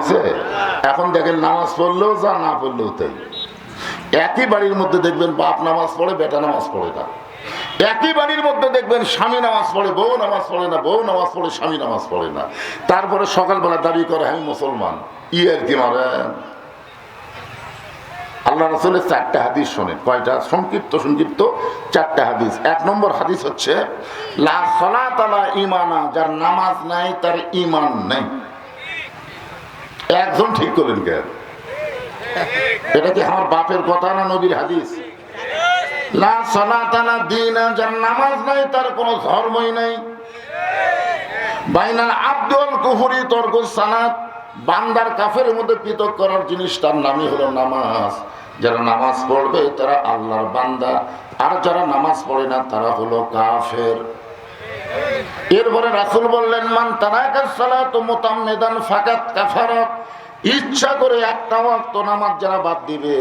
আছে এখন দেখেন নামাজ পড়লেও যা, না পড়লেও তাই। একই বাড়ির মধ্যে দেখবেন বাপ নামাজ পড়ে, বেটা নামাজ পড়ে না। একই বাড়ির মধ্যে দেখবেন স্বামী নামাজ পড়ে, বউ নামাজ পড়ে না, বউ নামাজ পড়ে, স্বামী নামাজ পড়ে না। তারপরে সকালবেলা দাবি করে, আমি মুসলমান। ই আর কি মারেন আল্লাহ রসুলের চারটা হাদিস শোনেন। কয়টা? সংক্ষিপ্ত সংক্ষিপ্ত, চারটা হাদিস। এক নম্বর হাদিস হচ্ছে, লা ইমানা যার নামাজ নাই, তার ইমান নাই। একজন ঠিক করেন কেন এটা কি আমার বাপের কথা না নবীর হাদিস? যার নামাজ নাই, তার কোনো ধর্মই নাই। আব্দুল তর্ক সালাত, বান্দার কাফের মধ্যে পৃথক করার নামই হলো নামাজ। যারা নামাজ পড়বে, তারা বান্দা। আর যারা নামাজ পড়ে না, তারা হলো কাফের। এরপরে রাসুল বললেন, মান তারাকার ফাকাত কাফারাত। ইচ্ছা করে একটা ওয়াক্ত নামাজ যারা বাদ দিবে,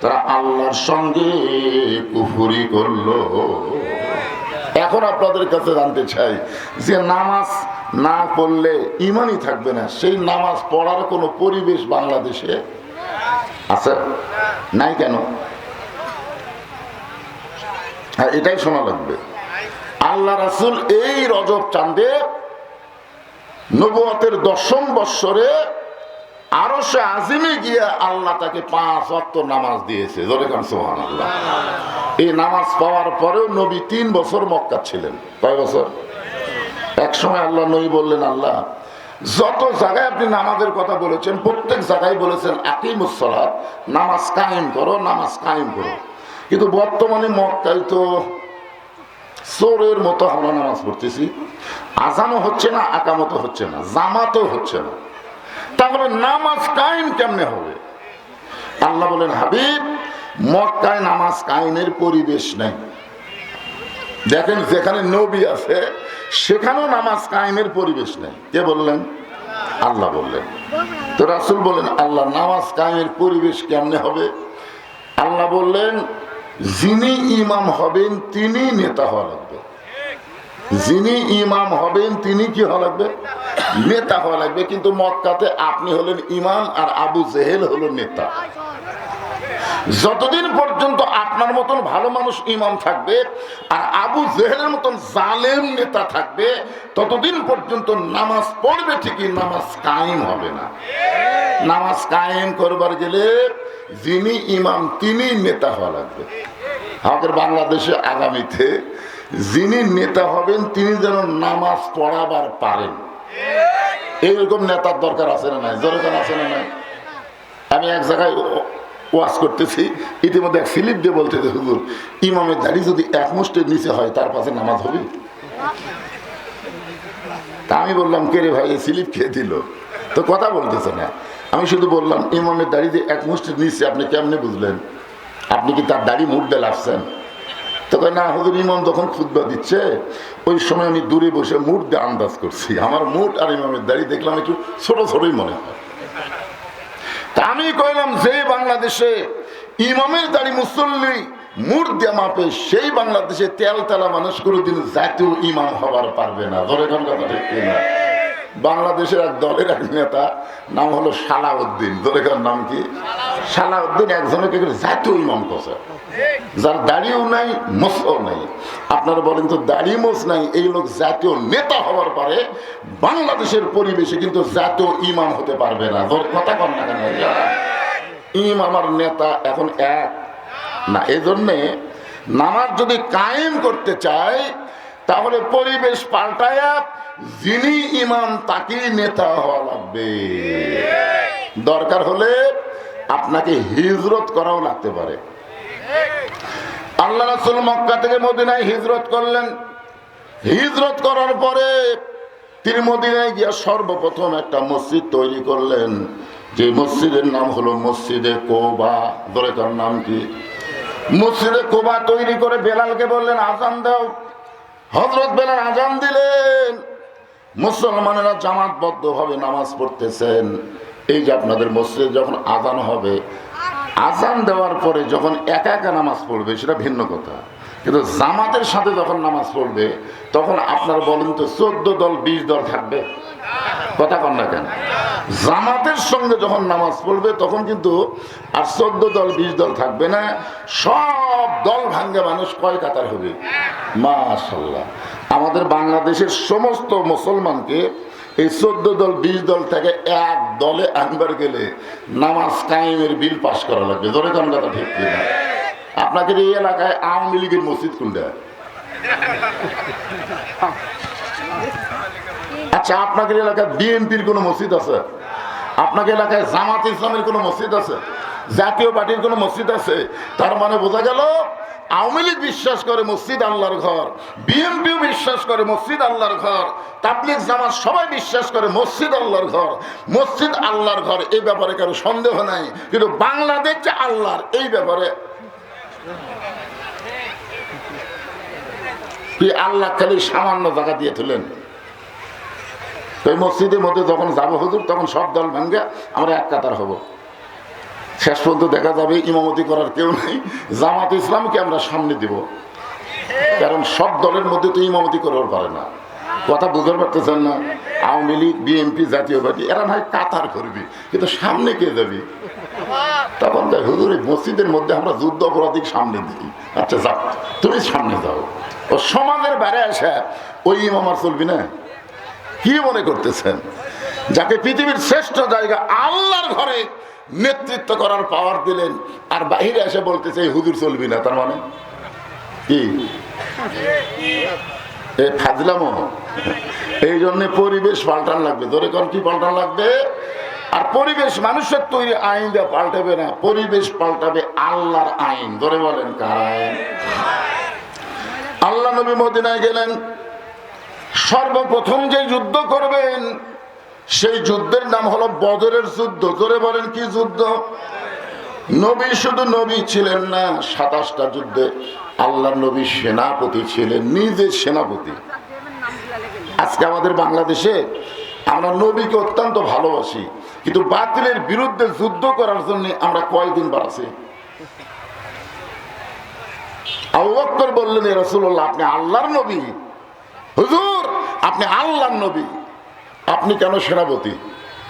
তারা আল্লাহর সঙ্গে কুফুরি করল। এখন আপনাদের কাছে জানতে চাই যে নামাজ না পড়লে ইমানই থাকবে না। সেই নামাজ পড়ার কোনো পরিবেশ বাংলাদেশে আছে? নাই কেন? হ্যাঁ এটাই শোনা লাগবে। আল্লাহ রাসুল এই রজব চাঁদে নবুয়তের দশম বৎসরে আরও সে আজিমে গিয়ে আল্লাহ তাকে পাঁচ অক্ত নামাজ দিয়েছে। এই নামাজ পাওয়ার পরেও নবী তিন বছর মক্কা ছিলেন। কয় বছর? এক সময় আল্লাহ নবী বললেন, আল্লাহ, যত জায়গায় আপনি নামাজের কথা বলেছেন, প্রত্যেক জায়গায় বলেছেন আকিমুসলাত নামাজ কায়েম করো, নামাজ কায়েম করো। কিন্তু বর্তমানে মক্কায় তো চোরের মতো আমরা নামাজ পড়তেছি। আজানও হচ্ছে না আকামতো হচ্ছে না, জামাতও হচ্ছে না। তাহলে নামাজ কায়েম কেমনে হবে? আল্লাহ বলেন, হাবিব, মক্কায় নামাজ কায়েমের পরিবেশ নেই। দেখেন, যেখানে নবী আছে, সেখানেও নামাজ কায়েমের পরিবেশ নেই। কে বললেন? আল্লাহ বললেন। তো রাসুল বললেন আল্লাহ, নামাজ কায়েমের পরিবেশ কেমনে হবে? আল্লাহ বললেন যিনি ইমাম হবেন, তিনি নেতা হওয়া লাগবে। যিনি ইমাম হবেন, তিনি কি হওয়া লাগবে? নেতা হওয়া লাগবে, কিন্তু মক্কাতে আপনি হলেন ইমাম আর আবু জেহেল হলো নেতা। যতদিন পর্যন্ত আপনার মতন ভালো মানুষ ইমাম থাকবে আর আবু জেহেলের মতন জালেম নেতা থাকবে, ততদিন পর্যন্ত নামাজ পড়বে ঠিকই, নামাজ কায়েম হবে না। নামাজ কায়েম করবার গেলে যিনি ইমাম তিনি নেতা হওয়া লাগবে। আমাদের বাংলাদেশে আগামীতে যিনি নেতা হবেন, তিনি যেন নামাজ পড়াবার পারেন। এইরকম নেতার দরকার আছে না নাই? দরকার আছে না নাই? আমি এক জায়গায় ওয়াজ করতেছি। ইতিমধ্যে এক ফিলিপ দিয়ে বলতে হুজুর, ইমামের দাড়ি যদি এক মুষ্টের নিচে হয়, তার পাশে নামাজ হবে? তা আমি বললাম, কে রে ভাই স্লিপ খেয়ে দিল? তো কথা বলতেছে না। আমি শুধু বললাম, ইমামের দাড়ি যে এক মুষ্টির নিচে, আপনি কেমনে বুঝলেন? আপনি কি তার দাড়ি দিয়ে লাগছেন তো কয়, না হুজুর, ইমাম যখন খুদ্া দিচ্ছে, ওই সময় আমি দূরে বসে দিয়ে আন্দাজ করছি। আমার মুঠ আর ইমামের দাড়ি দেখলাম একটু ছোট ছোটই মনে হয়। আমি কইলাম, যে বাংলাদেশে ইমামের দাড়ি মুসল্লি দিয়ে মাপে, সেই বাংলাদেশে তেল তেলা মানুষ কোনোদিন জাতীয় ইমাম হবার পারবে না। ধরে কথা ঠিক কিনা? বাংলাদেশের এক দলের এক নেতা, নাম হলো সালাউদ্দিন। ধরে কার নাম কি? সালাউদ্দিন একজনকে জাতীয় ইমাম কষে যার দাড়িও নাই মোসও নাই। আপনারা বলেন তো দাড়ি মোস নাই, এই লোক জাতীয় নেতা হওয়ার পরে বাংলাদেশের পরিবেশে কিন্তু জাতীয় ইমাম হতে পারবে না। তোর কথা কর না কেন? ইমাম আর নেতা এখন এক। না, এজন্যে নামাজ যদি কায়েম করতে চায়, তাহলে পরিবেশ পাল্টায়া যিনি ইমাম, তাকেই নেতা হওয়া লাগবে। দরকার হলে আপনাকে হিজরত করাও লাগতে পারে। আল্লাহ রাসুল মক্কা থেকে মদিনায় হিজরত করলেন। হিজরত করার পরে তিনি মদিনায় গিয়া সর্বপ্রথম একটা মসজিদ তৈরি করলেন। যে মসজিদের নাম হলো মসজিদে কোবা। ধরে তার নাম কি? মসজিদে কোবা তৈরি করে বেলালকে বললেন, আজান দাও। হজরত বেলাল আজান দিলেন। মুসলমানেরা জামাতবদ্ধভাবে নামাজ পড়তেছেন। এই যে আপনাদের মসজিদে যখন আজান হবে, আজান দেওয়ার পরে যখন একা একা নামাজ পড়বে, সেটা ভিন্ন কথা। কিন্তু জামাতের সাথে যখন নামাজ পড়বে, তখন আপনার বলেন তো, চোদ্দ দল, বিশ দল থাকবে? কথা কন না কেন? জামাতের সঙ্গে যখন নামাজ পড়বে, তখন কিন্তু আর চোদ্দ দল, বিশ দল থাকবে না। সব দল ভাঙ্গে মানুষ কয় কাতার হবে? মাশাল্লাহ আমাদের বাংলাদেশের সমস্ত মুসলমানকে এই চোদ্দ দল, বিশ দল থেকে এক দলে আনবার গেলে নামাজ কায়েমের বিল পাশ করা লাগবে। ধরে কোন কথা ঠিক কিনা? আপনাদের এই এলাকায় আওয়ামী লীগের মসজিদ কোনটা? আচ্ছা আপনাদের এলাকায় বিএনপির কোনো মসজিদ আছে? আপনাকে এলাকায় জামাত ইসলামের কোনো মসজিদ আছে? জাতীয় পার্টির কোনো মসজিদ আছে? তার মানে বোঝা গেল, আওয়ামী লীগ বিশ্বাস করে মসজিদ আল্লাহর ঘর বিএনপিও বিশ্বাস করে মসজিদ আল্লাহর ঘর, তাবলিগ জামাত সবাই বিশ্বাস করে মসজিদ আল্লাহর ঘর। মসজিদ আল্লাহর ঘর, এই ব্যাপারে কারও সন্দেহ নাই, কিন্তু বাংলাদেশ যে আল্লাহর, এই ব্যাপারে। আল্লাহ খালি সামান্য জায়গা দিয়ে তুলেন। ওই মসজিদের মধ্যে যখন যাব হুজুর, তখন সব দল ভেঙ্গে আমরা এক কাতার হব। শেষ পর্যন্ত দেখা যাবে, ইমামতি করার কেউ নেই। জামাত ইসলামকে আমরা সামনে দিব। কারণ সব দলের মধ্যে তো ইমামতি করার পারে না। কথা বুঝতে পারতেছেন না? আওয়ামী লীগ, বিএনপি, জাতীয় পার্টি, এরা নয় কাতার করবি। কিন্তু সামনে কে যাবি? তখন দেখ হুজুর মসজিদের মধ্যে আমরা যুদ্ধ অপরাধীর সামনে দিই। আচ্ছা যাও। তুমি সামনে যাও। ও সমাজের বাইরে আসে ওই ইমাম আর চলবি না? কি মনে করতেছেন? যাকে পৃথিবীর শ্রেষ্ঠ জায়গা আল্লাহর ঘরে নেতৃত্ব করার পাওয়ার দিলেন। আর বাহিরে এসে বলতেছে, এই হুজুর চলবি না। তার মানে? কি? এ এই জন্য পরিবেশ পাল্টান লাগবে। ধরে কোন কি পাল্টান লাগবে? আর পরিবেশ মানুষের তৈরি আইন দিয়ে পাল্টাবে না। পরিবেশ পাল্টাবে আল্লাহর আইন। ধরে বলেন, কার আল্লাহ নবী মদিনায় গেলেন। সর্বপ্রথম যে যুদ্ধ করবেন সেই যুদ্ধের নাম হলো বদরের যুদ্ধ। জোরে বলেন কি যুদ্ধ? নবী শুধু নবী ছিলেন না, সাতাশটা যুদ্ধে আল্লাহ নবী সেনাপতি ছিলেন, নিজের সেনাপতি। আজকে আমাদের বাংলাদেশে আমরা নবীকে অত্যন্ত ভালোবাসি, কিন্তু বাতিলের বিরুদ্ধে যুদ্ধ করার জন্য আমরা কয়দিন বাড়াছি বললেন, এ রাসূলুল্লাহ, আপনি আল্লাহর নবী। হুজুর, আপনি আল্লাহর নবী। আপনি কেন সেনাপতি?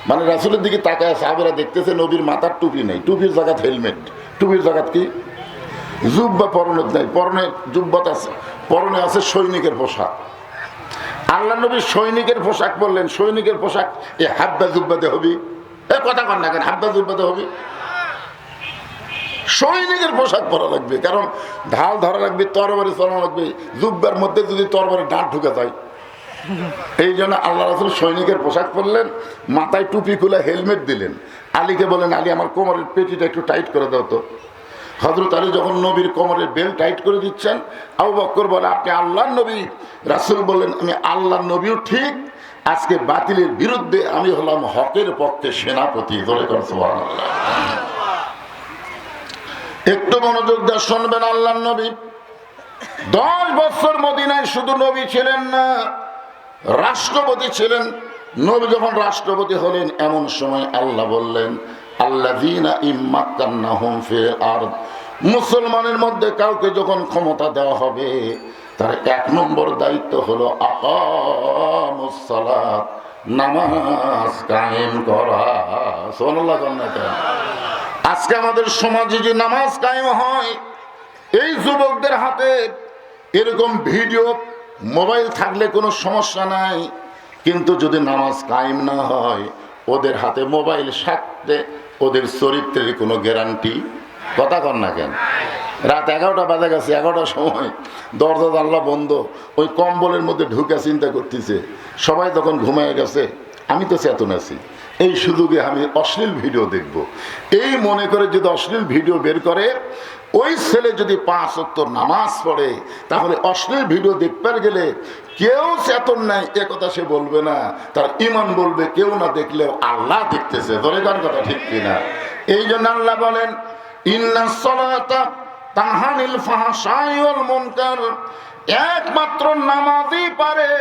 মানে রাসূলের দিকে তাকায় সাহাবেরা দেখতেছে নবীর মাথার টুপি নেই। টুপির জায়গাত হেলমেট। টুপির জায়গাত কি? জুব্বা পরনের নেই। পরনে জুব্বাত আছে পরনে আছে সৈনিকের পোশাক। আল্লাহ নবী সৈনিকের পোশাক বললেন সৈনিকের পোশাক এ হাব্বা জুব্বাতে হবি? এ কথা কন না কেন? হাব্বা জুব্বাতে হবি? সৈনিকের পোশাক পরা লাগবে। কারণ ঢাল ধরা লাগবে, তরবারি চলানো লাগবে। জুব্বার মধ্যে যদি তরবারি ডাঁট ঢুকে যায় এই জন্য আল্লাহ রাসুল সৈনিকের পোশাক পরলেন, মাথায় টুপি খুলে হেলমেট দিলেন। আলীকে বলেন আলী, আমার কোমরের পেটিটা একটু টাইট করে দাও তো। হজরত আলী যখন নবীর কোমরের বেল টাইট করে দিচ্ছেন, আবু বক্কর বলে, আপনি আল্লাহর নবী। রাসুল বললেন, আমি আল্লাহর নবীও ঠিক, আজকে বাতিলের বিরুদ্ধে আমি হলাম হকের পক্ষে সেনাপতি। আল্লাহ একটু মনোযোগ দিয়ে শুনবেন আল্লাহ নবী। দশ বছর মদিনায় শুধু নবী ছিলেন না রাষ্ট্রপতি ছিলেন। নবী যখন রাষ্ট্রপতি হলেন, এমন সময় আল্লাহ বললেন আল্লাহ মুসলমানের মধ্যে কাউকে যখন ক্ষমতা দেওয়া হবে, তার এক নম্বর দায়িত্ব হলো নামাজ কায়েম করা। আজকে আমাদের সমাজে যে নামাজ কায়েম হয়, এই যুবকদের হাতে এরকম ভিডিও মোবাইল থাকলে কোনো সমস্যা নাই, কিন্তু যদি নামাজ কায়েম না হয়, ওদের হাতে মোবাইল সাথে ওদের চরিত্রের কোনো গ্যারান্টি কথা কর না কেন? রাত এগারোটা বাজে গেছে এগারোটার সময়। দরজা জানলা বন্ধ, ওই কম্বলের মধ্যে ঢুকে চিন্তা করতেছে। সবাই তখন ঘুমিয়ে গেছে, আমি তো চেতন আছি। এই সুযোগে আমি অশ্লীল ভিডিও দেখব। এই মনে করে যদি অশ্লীল ভিডিও বের করে ওই ছেলে যদি পাঁচ অত্তর নামাজ পড়ে, তাহলে অশ্লীল ভিডিও দেখবার গেলে কেউ চেতন নাই, এ কথা সে বলবে না। তার ইমান বলবে, কেউ না দেখলেও আল্লাহ দেখতেছে। ধরে গান কথা ঠিক কিনা? এই জন্য আল্লাহ বলেন, ইন্না তাহানিল ফাহাশাই মুনকার। একমাত্র নামাজই পারে।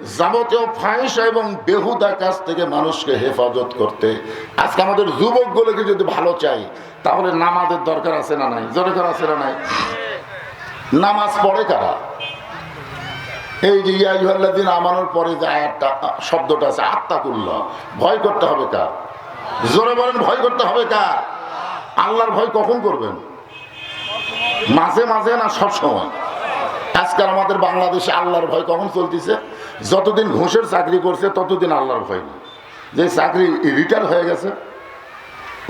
যাবতীয় ফাহিসা এবং বেহুদা কাছ থেকে মানুষকে হেফাজত করতে। আজকে আমাদের যুবকগুলোকে যদি ভালো চাই, তাহলে নামাজের দরকার আছে না নাই? দরকার আছে না নাই? নামাজ পড়ে কারা? এই যে ইয়াজুল্লাদিন আমানোর পরে যে আয়াতটা, শব্দটা আছে আত্মাকুল্লাহ ভয় করতে হবে কার? জোরে বলেন, ভয় করতে হবে কার? আল্লাহর ভয় কখন করবেন? মাঝে মাঝে না সব সময় আজকাল আমাদের বাংলাদেশে আল্লাহর ভয় কখন চলতেছে? যতদিন ঘুষের চাকরি করছে, ততদিন আল্লাহর ভয় নেই। যে চাকরি রিটায়ার হয়ে গেছে,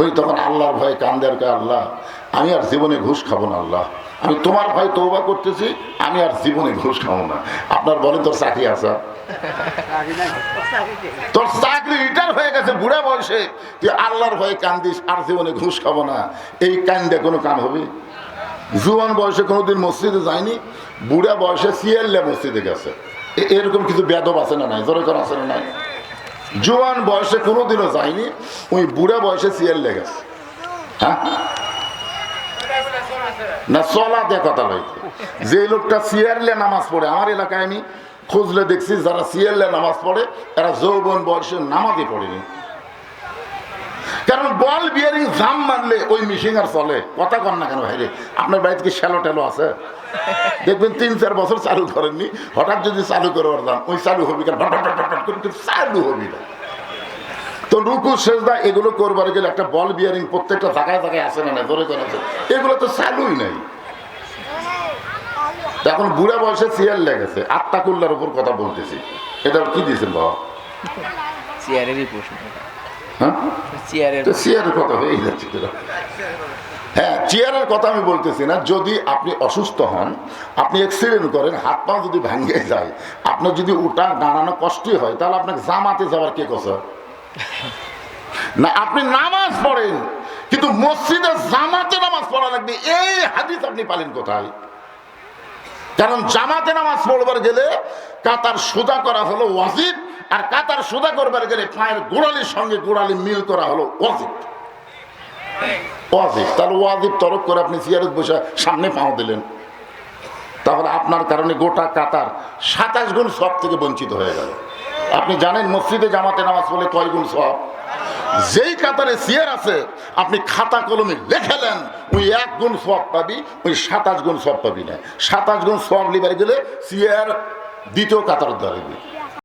ওই তখন আল্লাহর ভয়ে কান্দের কে আল্লাহ, আমি আর জীবনে ঘুষ খাব না, আল্লাহ। আমি তোমার ভয় তৌবা করতেছি, আমি আর জীবনে ঘুষ খাব না। আপনার বলেন তোর চাকরি আসা তোর চাকরি রিটায়ার হয়ে গেছে বুড়া বয়সে। তুই আল্লাহর ভয়ে কান্দিস, আর জীবনে ঘুষ খাব না। এই কান্দে কোনো কান হবে? জুয়ান বয়সে কোনোদিন মসজিদে যায়নি, বুড়া বয়সে সিএলএ মসজিদে গেছে। এরকম কিছু বেদব আছে না নাই? জোরে করা আছে না নাই? জোয়ান বয়সে কোনোদিনও যায়নি, ওই বুড়া বয়সে সিএলএ গেছে। হ্যাঁ? না চলা কথা লইছে যে লোকটা সিয়ারলে নামাজ পড়ে, আমার এলাকায় আমি খুঁজলে দেখছি, যারা সিয়ারলে নামাজ পড়ে, এরা যৌবন বয়সে নামাজই পড়েনি। কারণ বল বিয়ারিং জাম মারলে ওই মিশিং আর চলে। কথা কন না কেন ভাইরে? আপনার বাড়িতে কি শ্যালো টেলো আছে? দেখবেন তিন, চার বছর চালু করেননি। হঠাৎ যদি চালু করে দাম ওই চালু হবি কেন? করে চালু হবি না। তো রুকু, সেজদা এগুলো করবার গেলে একটা বল বিয়ারিং প্রত্যেকটা জায়গায় জায়গায় আসে না ধরে করে আছে এগুলো তো চালুই নাই। এখন বুড়া বয়সে সিয়ার লেগেছে। আত্মাকুল্লার উপর কথা বলতেছি। এটা কি দিয়েছেন বাবা? চেয়ারেরই প্রশ্ন। হ্যাঁ? তো চেয়ারের কথা হয়েই যাচ্ছে হ্যাঁ চেয়ারের কথা আমি বলতেছি না যদি আপনি অসুস্থ হন আপনি অ্যাক্সিডেন্ট করেন হাত পা যদি ভাঙিয়ে যায় আপনার যদি ওটা দাঁড়ানো কষ্টই হয় তাহলে আপনাকে জামাতে যাওয়ার কে কথা না আপনি নামাজ পড়েন কিন্তু মসজিদে জামাতে নামাজ পড়া লাগবে এই হাদিস আপনি পালেন কোথায়? কারণ জামাতে নামাজ পড়বার গেলে কাতার সোজা করা হলো ওয়াজিব, আর কাতার সোজা করবার গেলে পায়ের গোড়ালির সঙ্গে গোড়ালি মিল করা হলো ওয়াজিব। ওয়াজিব। তাহলে ওয়াজিব তরক করে আপনি সিয়ারত বসে সামনে পাও দিলেন। তাহলে আপনার কারণে গোটা কাতার সাতাশ গুণ সব থেকে বঞ্চিত হয়ে গেল। আপনি জানেন মসজিদে জামাতে নামাজ পড়লে কয় গুণ সব? যেই কাতারে সিয়ার আছে, আপনি খাতা কলমে লেখালেন ওই এক গুণ সব পাবি, ওই সাতাশ গুণ সব পাবি না। সাতাশ গুণ সব লিবার গেলে সিয়ার দ্বিতীয় কাতার দাঁড়াবি